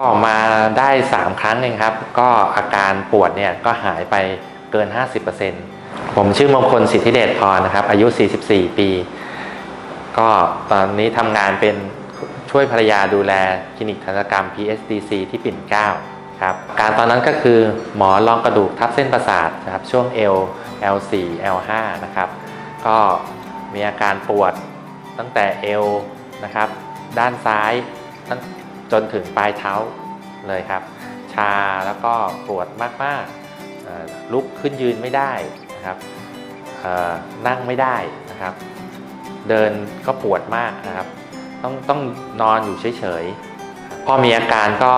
ก็มาได้ 3 ครั้งเองครับ ก็อาการปวดเนี่ยก็หายไปเกิน 50%ผมชื่อมงคลสิทธิเดชพรนะครับ อายุ 44 ปี ก็ตอนนี้ทำงานเป็นช่วยภรรยาดูแลคลินิกทันตกรรม PSDC ที่ปิ่นเกล้าครับการตอนนั้นก็คือหมอรองกระดูกทับเส้นประสาทนะครับช่วง L L4 L5 นะครับก็มีอาการปวดตั้งแต่เอวนะครับด้านซ้าย จนถึงปลายเท้าเลยครับ ชาแล้วก็ปวดมากๆลุกขึ้นยืนไม่ได้นะครับนั่งไม่ได้นะครับ เดินก็ปวดมากนะครับ ต้องต้องนอนอยู่เฉยๆพอมีอาการก็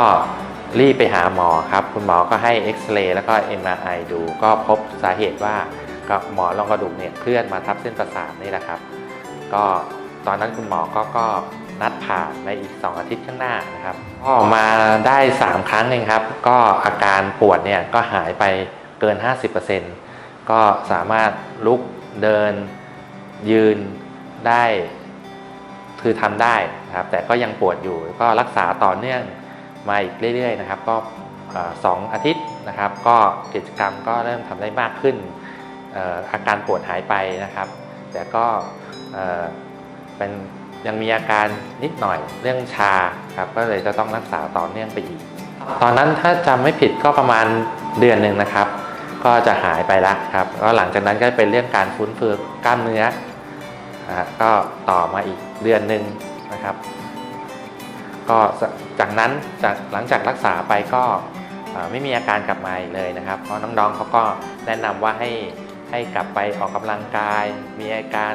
รีบไปหาหมอครับ คุณหมอก็ให้เอ็กซเรย์แล้วก็ MRI ดู ก็พบสาเหตุว่าก็หมอรองกระดูกเนี่ยเคลื่อนมาทับเส้นประสาทนี่แหละครับ ก็ตอนนั้นคุณหมอก็ก็ นัดผ่าในอีก 2 อาทิตย์ข้างหน้านะครับก็มาได้ 3 ครั้งเองครับ ก็อาการปวดเนี่ยก็หายไปเกิน 50%ก็สามารถลุกเดินยืนได้คือทำได้นะครับ แต่ก็ยังปวดอยู่ก็รักษาต่อเนื่องมาอีกเรื่อยๆนะครับ ก็สองอาทิตย์นะครับ ก็กิจกรรมก็เริ่มทำได้มากขึ้นอาการปวดหายไปนะครับ แต่ก็เป็น ยังมีอาการนิดหน่อยเรื่องชาครับก็เลยจะต้องรักษาต่อเนื่องไปอีก ตอนนั้นถ้าจำไม่ผิดก็ประมาณเดือนหนึ่งนะครับ ก็จะหายไปแล้วครับก็หลังจากนั้นก็เป็นเรื่องการฟื้นฟูกล้ามเนื้อนะฮะก็ต่อมาอีกเดือนหนึ่งนะครับ ก็จากนั้นจากหลังจากรักษาไปก็เอ่อไม่มีอาการกลับมาอีกเลยนะครับ เพราะน้องๆเขาก็แนะนำว่าให้ให้กลับไปออกกำลังกาย มีอาการ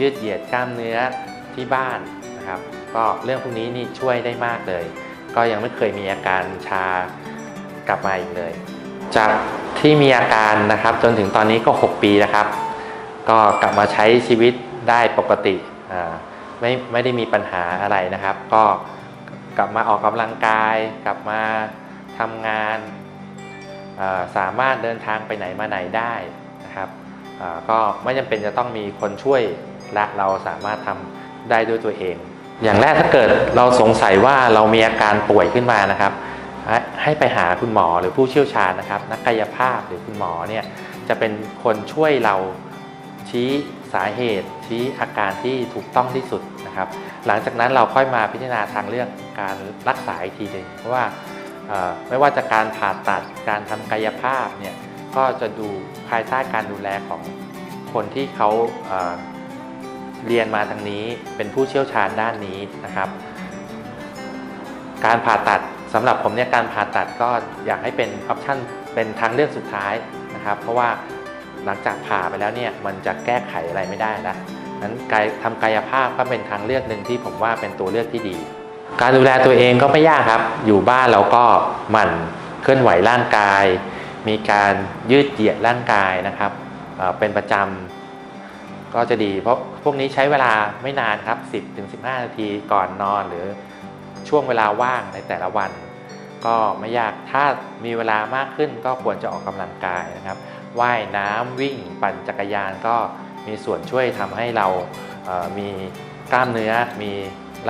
ยืดเหยียดกล้ามเนื้อ ที่บ้านนะครับ ก็เรื่องพวกนี้นี่ช่วยได้มากเลย ก็ยังไม่เคยมีอาการชากลับมาอีกเลย จากที่มีอาการนะครับจนถึงตอนนี้ก็ 6 ปีนะครับ ก็กลับมาใช้ชีวิตได้ปกติไม่ไม่ได้มีปัญหาอะไรนะครับ ก็กลับมาออกกำลังกาย กลับมาทำงานสามารถเดินทางไปไหนมาไหนได้นะครับก็ไม่จำเป็นจะต้องมีคนช่วยและเราสามารถทำ ได้ด้วยตัวเอง อย่างแรกถ้าเกิดเราสงสัยว่าเรามีอาการป่วยขึ้นมานะครับ ให้ไปหาคุณหมอหรือผู้เชี่ยวชาญนะครับ นักกายภาพหรือคุณหมอเนี่ยจะเป็นคนช่วยเราชี้สาเหตุชี้อาการที่ถูกต้องที่สุดนะครับ หลังจากนั้นเราค่อยมาพิจารณาทางเลือกการรักษาอีกทีหนึ่งเพราะว่าไม่ว่าจะการผ่าตัดการทำกายภาพเนี่ยก็จะดูภายใต้การดูแลของคนที่เขา เรียนมาทางนี้เป็นผู้เชี่ยวชาญด้านนี้นะครับ การผ่าตัดสำหรับผมเนี่ยการผ่าตัดก็อยากให้เป็นออปชั่นเป็นทางเลือกสุดท้ายนะครับ เพราะว่าหลังจากผ่าไปแล้วเนี่ยมันจะแก้ไขอะไรไม่ได้แล้วนั้นการทำกายภาพก็เป็นทางเลือกหนึ่งที่ผมว่าเป็นตัวเลือกที่ดี การดูแลตัวเองก็ไม่ยากครับ อยู่บ้านเราก็หมั่นเคลื่อนไหวร่างกาย มีการยืดเหยียดร่างกายนะครับเป็นประจำ ก็จะดี เพราะพวกนี้ใช้เวลาไม่นานครับ 10-15 นาทีก่อนนอนหรือช่วงเวลาว่างในแต่ละวัน ก็ไม่ยากถ้ามีเวลามากขึ้นก็ควรจะออกกำลังกายนะครับว่ายน้ำวิ่งปั่นจักรยานก็มีส่วนช่วยทำให้เรามีกล้ามเนื้อมี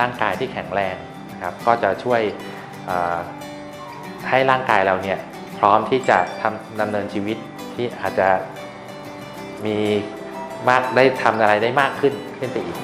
ร่างกายที่แข็งแรงนะครับก็จะช่วยให้ร่างกายเราเนี่ยพร้อมที่จะทำดำเนินชีวิตที่อาจจะมี มากได้ทำอะไรได้มากขึ้นขึ้นไปอีก